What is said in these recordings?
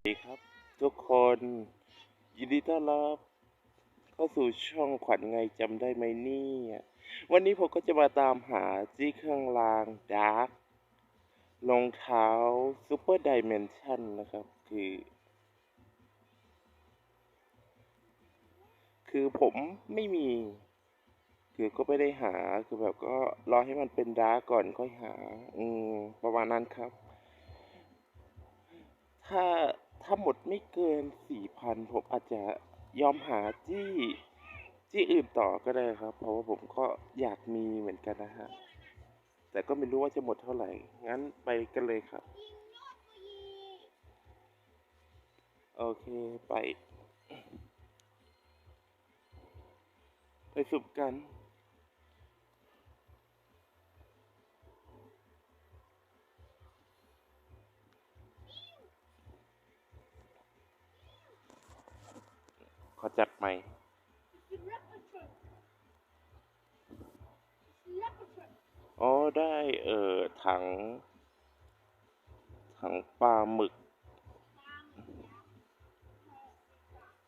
สวัสดีครับ ทุกคนยินดีต้อนรับเข้าสู่ช่องขวัญไงจำได้ไหมเนี่ย วันนี้ผมก็จะมาตามหาจี้เครื่องรางดาร์กรองเท้าซูเปอร์ดิเมนชันนะครับ คือ คือผมไม่มี คือก็ไม่ได้หาคือแบบก็รอให้มันเป็นดาร์กก่อนค่อยหา อืม ประมาณนั้นครับถ้า ถ้าหมดไม่เกินสี่พันผมอาจจะยอมหาจี้จี้อื่นต่อก็ได้ครับ เพราะว่าผมก็อยากมีเหมือนกันนะฮะ แต่ก็ไม่รู้ว่าจะหมดเท่าไหร่ งั้นไปกันเลยครับ โอเคไป ไปสุบกัน ขอจัดใหม่ อ๋อ ได้เอ่อถัง ถังปลาหมึก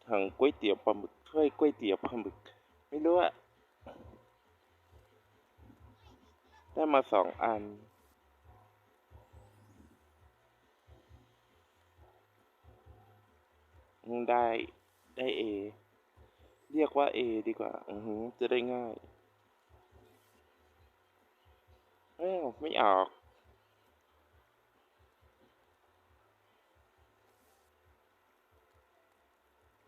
ถังก๋วยเตี๋ยวปลาหมึกถ้วยก๋วยเตี๋ยวปลาหมึก ไม่รู้อะได้มาสองอันได้ ได้เอเรียกว่าเอดีกว่า อือหือจะได้ง่ายเอ้าไม่ออก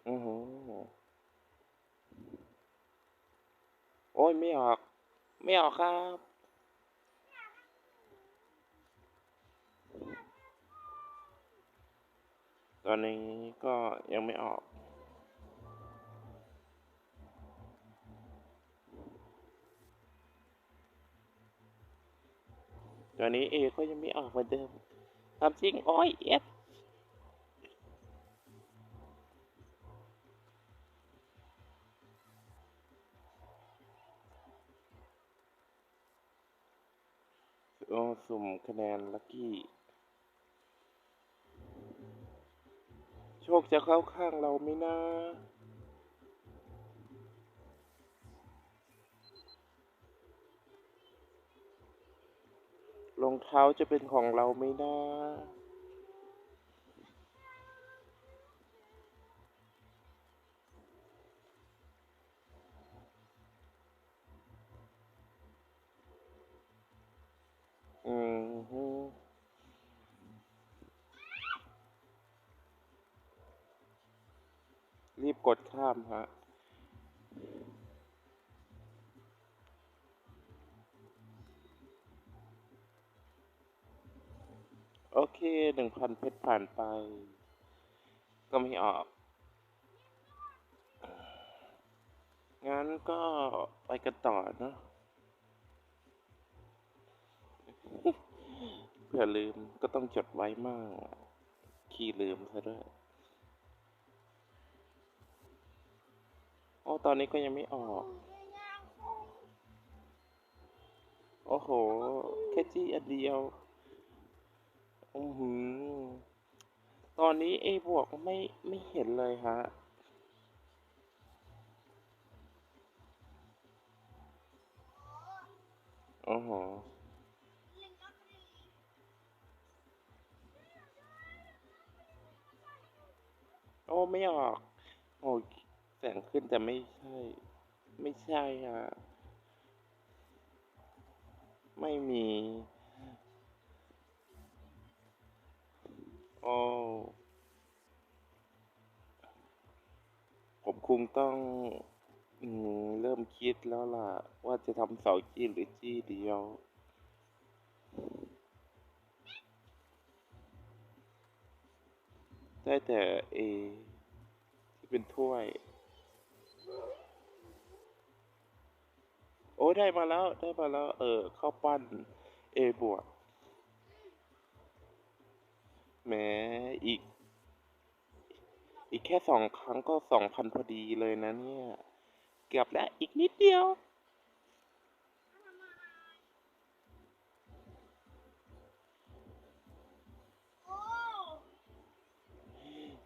อือหือโอ้ยไม่ออก ไม่ออกครับตอนนี้ก็ยังไม่ออก ตอนนี้เอก็ยังไม่ออกเหมือนเดิมทำจริงโอ้ยเอสโอ้สุ่มคะแนนลัคกี้ โชคจะเข้าข้างเราไหมนะ รองเท้าจะเป็นของเราไหมนะอืมรีบกดข้ามฮะ เคหนึ่งพันเพชรผ่านไป ก็ไม่ออก งั้นก็ไปกันต่อเนอะเผื่อลืมก็ต้องจดไว้มั่งขี้ลืมซะด้วย โอ้ ตอนนี้ก็ยังไม่ออก โอ้โห แค่จี้อันเดียว โอือหือตอนนี้เอบวกไม่ไม่เห็นเลยฮะ โอ้โหโอ้ไม่ออกโอ้แสงขึ้นแต่ไม่ใช่ ไม่ใช่ฮะ ไม่มี โอ้ผมคงต้องอืมเริ่มคิดแล้วล่ะ ว่าจะทำเสาจี้หรือจี้เดียว ได้แต่เอที่เป็นถ้วย โอ้ได้มาแล้วได้มาแล้ว เออข้าวปั้นเอบวก แหมอีก อีกแค่สองครั้งก็สองพันพอดีเลยนะเนี่ย เกือบแล้วอีกนิดเดียว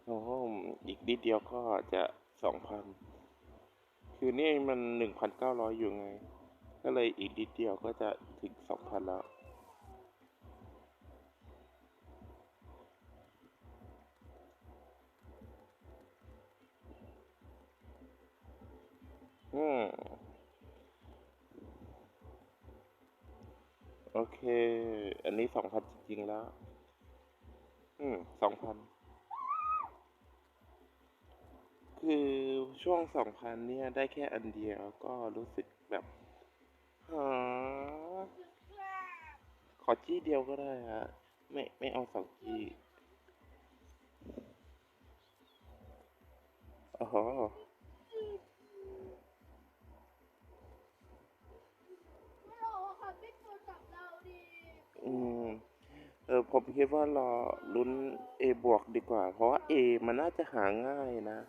อ๋ออีกนิดเดียวก็จะสองพัน คือนี่มันหนึ่งพันเก้าร้อยอยู่ไง ก็เลยอีกนิดเดียวก็จะถึงสองพันแล้ว อืมโอเค อันนี้สองพันจริงๆแล้ว อืมสองพัน คือช่วงสองพันเนี่ย ได้แค่อันเดียวก็รู้สึกแบบหาขอจี้เดียวก็ได้ฮะ ไม่ไม่เอาสองจี้อ๋อ ออผมคิดว่ารอลุ้น A บวกดีกว่า เพราะว่า A มันน่าจะหาง่ายนะ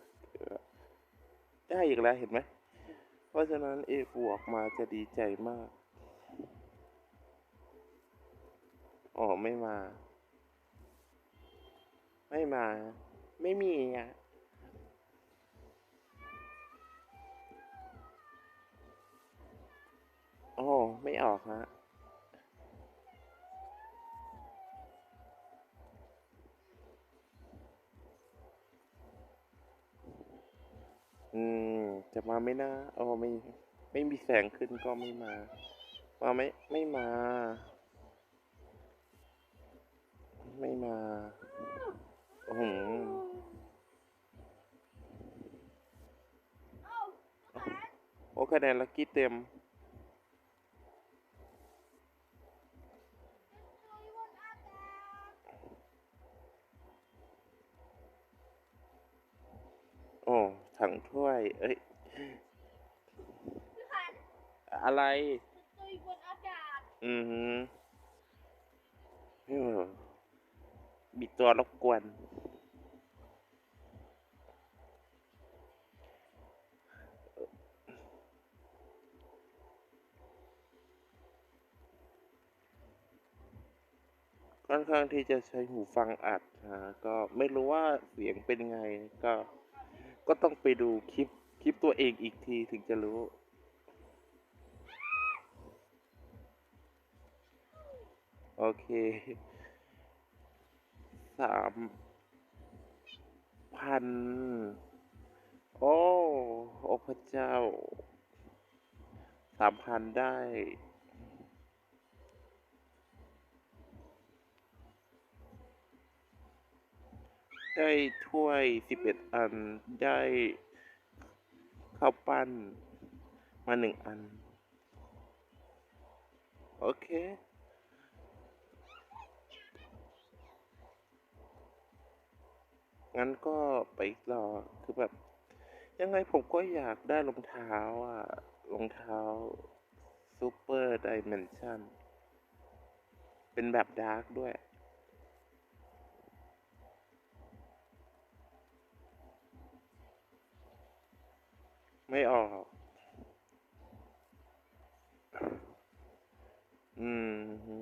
ได้อีกแล้วเห็นไหม เพราะฉะนั้น A บวกมาจะดีใจมาก อ๋อ ไม่มา ไม่มา ไม่มีอะโอ้ไม่ออกฮะ อืม จะมาไม่นะโอ้ไม่ ไม่มีแสงขึ้นก็ไม่มา มาไม่ ไม่มา ไม่มาโอ้โหโอ้คะแนนลักกี้เต็มโอ้ ถังถ้วย เอ้ยพี่แขนอะไร ตุยบนอากาศอือฮึเออมีตัวรบกวน ค่อนข้างที่จะใช้หูฟังอัดนะก็ไม่รู้ว่าเสียงเป็นไงก็ ก็ต้องไปดูคลิปคลิปตัวเองอีกทีถึงจะรู้ โอเคสามพันโอ้ โอ้พระเจ้าสามพันได้ ได้ถ้วยสิบเอ็ดอัน ได้ข้าวปั้นมาหนึ่งอัน โอเค งั้นก็ไปรอคือแบบ ยังไงผมก็อยากได้รองเท้าอะรองเท้าซูเปอร์ดิเมนชันเป็นแบบดาร์กด้วย ไม่ออก อืมฮึ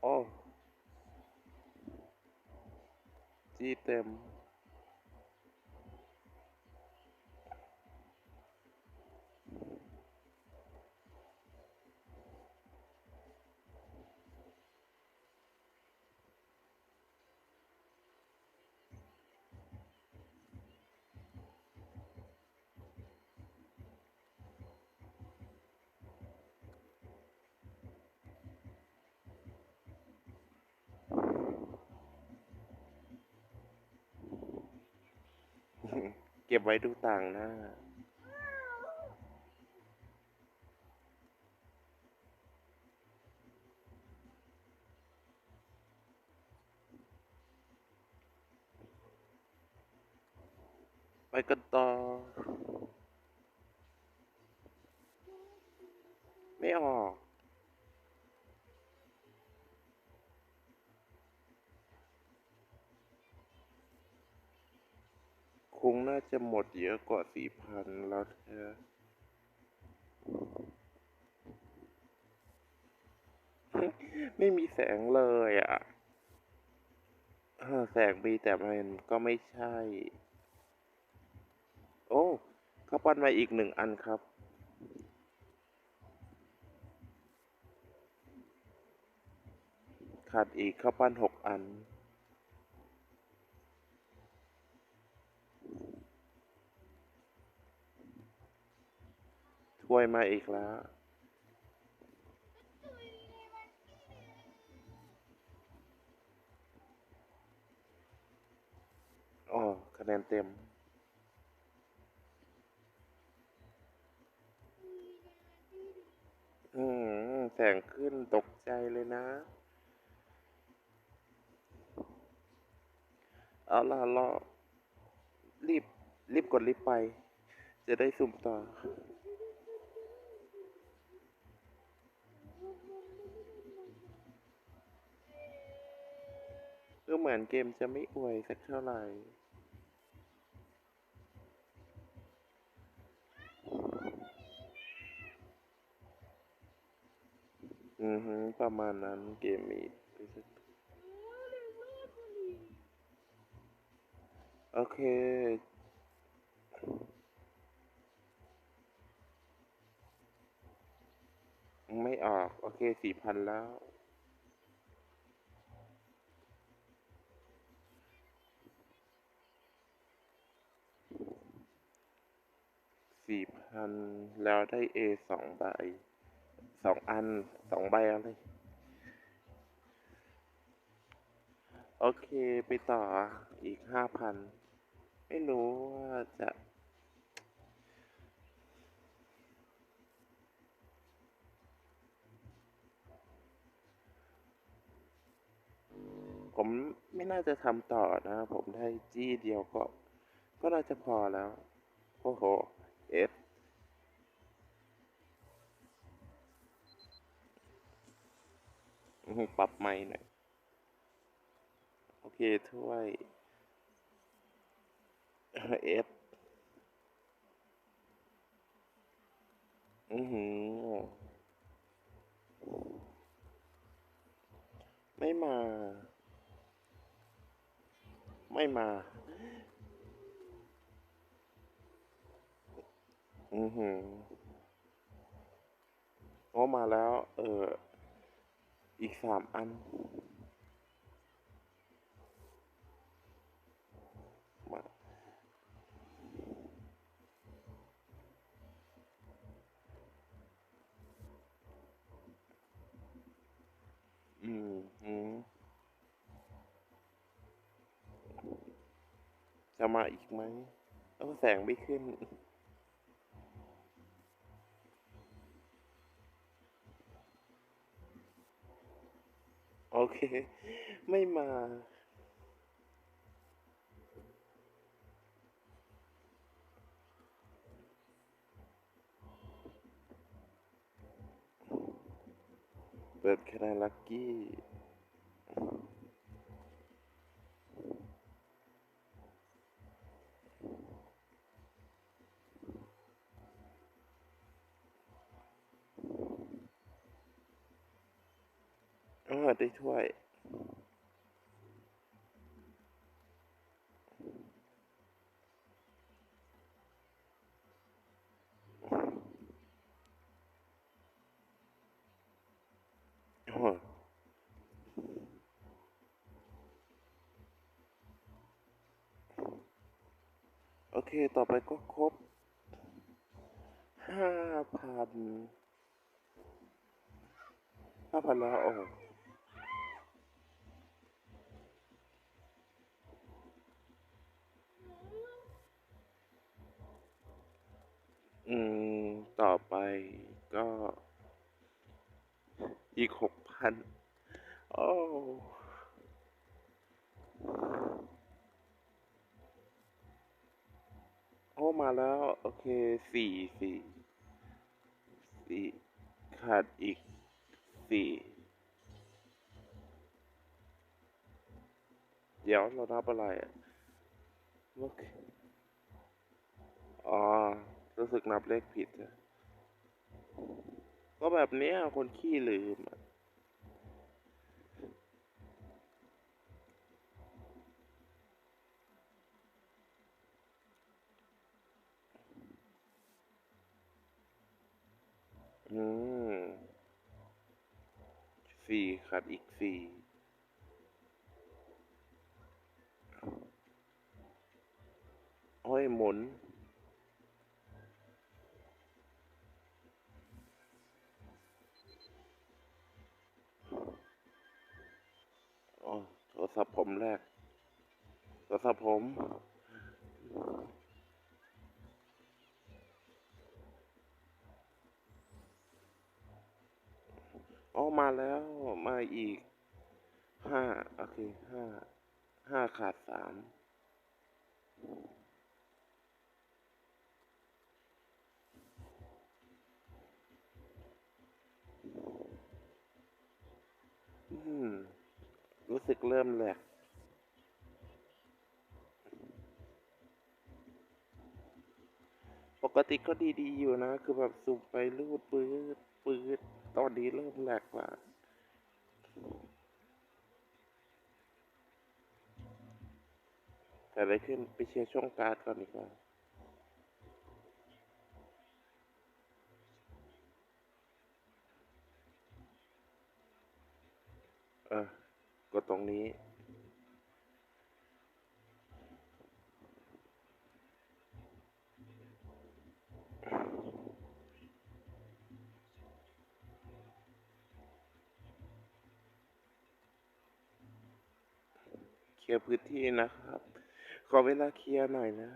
โอ้จีเต็ม เก็บไว้ดูต่างหน้า ไปกันต่อ ไม่ออก ค งน่าจะหมดเยอะกว่าสี่พันแล้วแท้ไม่มีแสงเลยอะแสงมีแต่มันก็ไม่ใช่ โอ้ข้าวปั้นมาอีกหนึ่งอันครับ ขาดอีกข้าวปั้นหกอัน ถ้ วยมาอีกแล้ว อ๋อ คะแนนเต็ม อืม แสงขึ้นตกใจเลยนะ เอาล่ะรอรีบ รีบกดรีบไป จะได้สุ่มต่อ เหมือนเกมจะไม่อวยสักเท่าไหร่อือฮึประมาณนั้นเกมมีโอเค ไม่ออก โอเคสี่พันแล้ว สี่พันแล้วได้เอสองใบสองอันสองใบอะไร โอเคไปต่ออีกห้าพันไม่รู้ว่าจะผมไม่น่าจะทำต่อนะ ผมได้จี้เดียวก็ ก็น่าจะพอแล้ว โอ้โห เอฟอื้อหือปรับไม่หน่อย โอเค ถ้วยเอฟอือหือ ไม่มา ไม่มา อือหือโอ้มาแล้ว เออ อีกสามอัน มา อืมอืมจะมาอีกไหมเออแสงไม่ขึ้น โอเค ไม่มา เปิดคะแนนลัคกี้ เออได้ถ้วย โอ้โอเค ต่อไปก็ครบห้าพันห้าพันแล้วโอ้ อืม ต่อไปก็ อีกหกพันโอ้โอ้มาแล้ว โอเคสี่สี่สี่ขาดอีกสี่เดี๋ยวเรานับอะไรอะโอเคอ๋อ รู้สึกนับเลขผิดอะก็แบบนี้คนขี้ลืมอะอืมสี่ขาดอีกสี่ห้อยหมุน มแรกโทรศัพท์ผมอ๋อมาแล้วมาอีกห้าโอเคห้าห้าขาดสามอืม รู้สึกเริ่มแหลก ปกติก็ดีๆอยู่นะ คือแบบสูบไปรูดปืดปืดตอนนี้เริ่มแหลกว่าแต่อะไรขึ้นไปเชียร์ช่องการ์ดก่อนดีกว่าเออกดตรงนี้ เคลียร์พื้นที่นะครับ ขอเวลาเคลียร์หน่อยนะ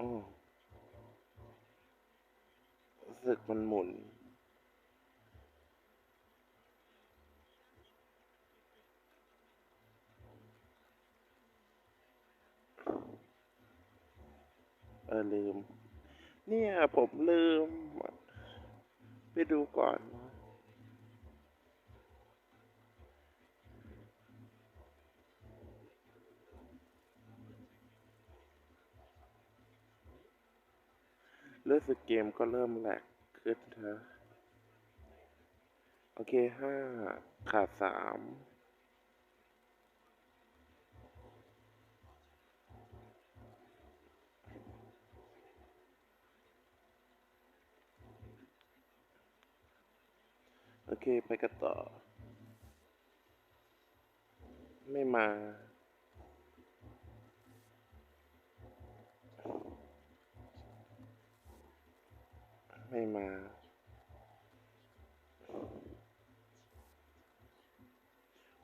อ๋อรู้สึกมันหมุน เออลืม เนี่ยผมลืม ไปดูก่อนรู้สึกเกมก็เริ่มแหลกขึ้นเถอะโอเคห้าขาดสามโอเค ไปกันต่อ ไม่มา ไม่มา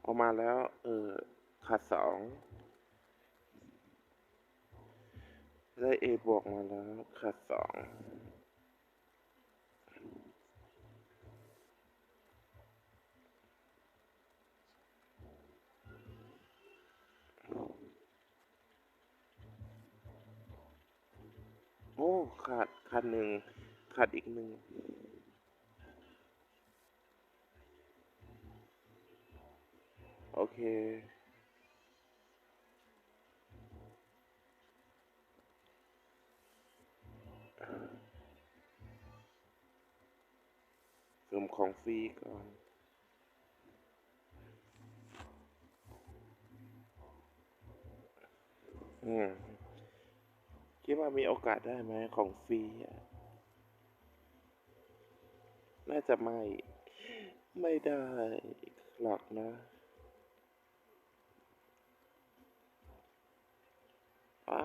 ออกมาแล้ว เออขาดสองได้เอบวกมาแล้วขาดสอง โอ้ ขาด ขาดหนึ่ง ขาดอีกหนึ่ง โอเคเติมของฟรีก่อนอืม คิดว่ามีโอกาสได้ไหมของฟรีอะน่าจะไม่ ไม่ได้หรอกนะ อ่า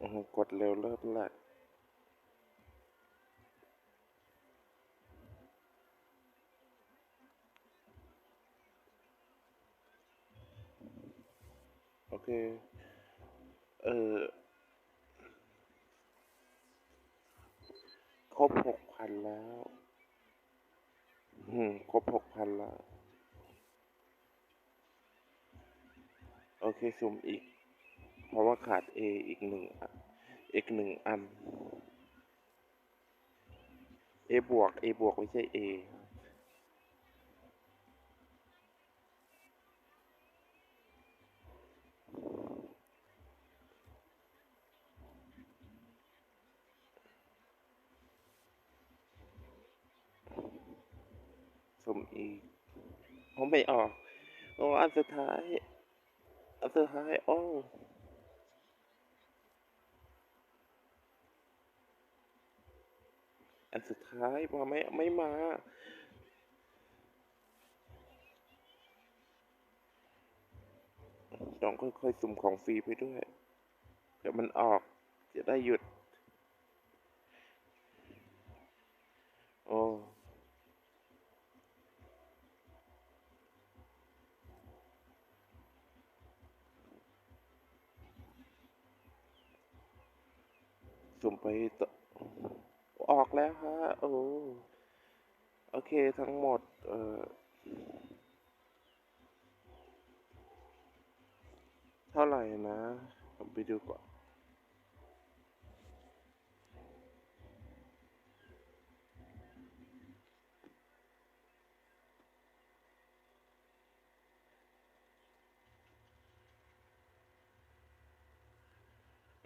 อกดเร็วเริ่มแหลก โอเค เออครบหกพันแล้ว อืม ครบหกพันแล้ว โอเคซูมอีก เพราะว่าขาด A อีกหนึ่งอันอีกหนึ่งอัน A บวก A บวกไม่ใช่ A สมอีกผมไม่ออกโอ้อันสุดท้าย อันสุดท้ายโอ้อันสุดท้ายมาไม่ไม่มา ต้องค่อยๆ สุ่มของฟรีไปด้วย เดี๋ยวมันออก จะได้หยุด โอ้ สุ่มไปตอออกแล้วฮะโอ้โอเคทั้งหมด เอ่อ เท่าไหร่นะผมไปดูก่อน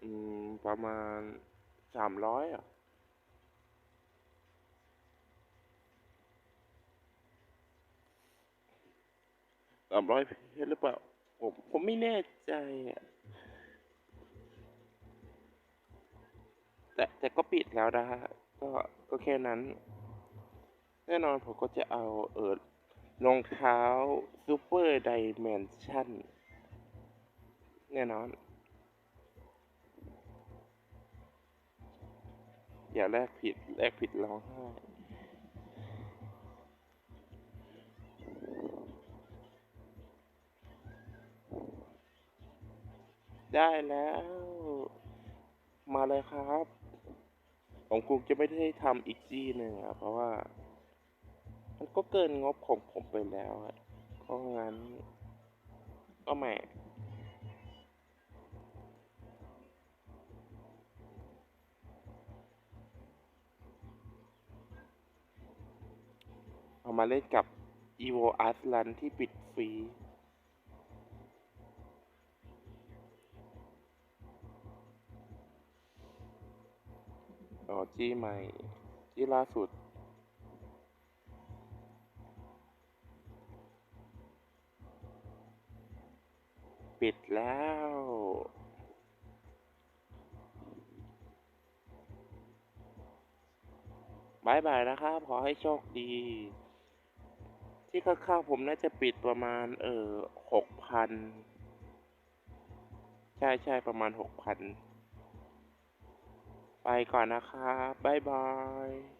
อืมประมาณ สามร้อยอะสามร้อยเพชรหรือเปล่า ผมผมไม่แน่ใจอะแต่แต่ก็ปิดแล้วนะฮะก็ก็แค่นั้น แน่นอนผมก็จะเอาเออรองเท้าซูเปอร์ไดเมนชั่นแน่นอน อย่าแลกผิดแลกผิดร้องไห้ได้แล้ว มาเลยครับผมคงจะไม่ได้ทำอีกจี้หนึ่งอะเพราะว่า มันก็เกินงบของผมไปแล้วอะเพราะงั้น ก็ไม่ เอามาเล่นกับ evo art run ที่ปิดฟรี อ๋อ จี้ใหม่ จี้ล่าสุด ปิดแล้วบายบายนะครับ ขอให้โชคดี ที่คร่าวๆผมน่าจะปิดประมาณ เออหกพันใช่ใช่ประมาณหกพันไปก่อนนะครับ บ๊ายบาย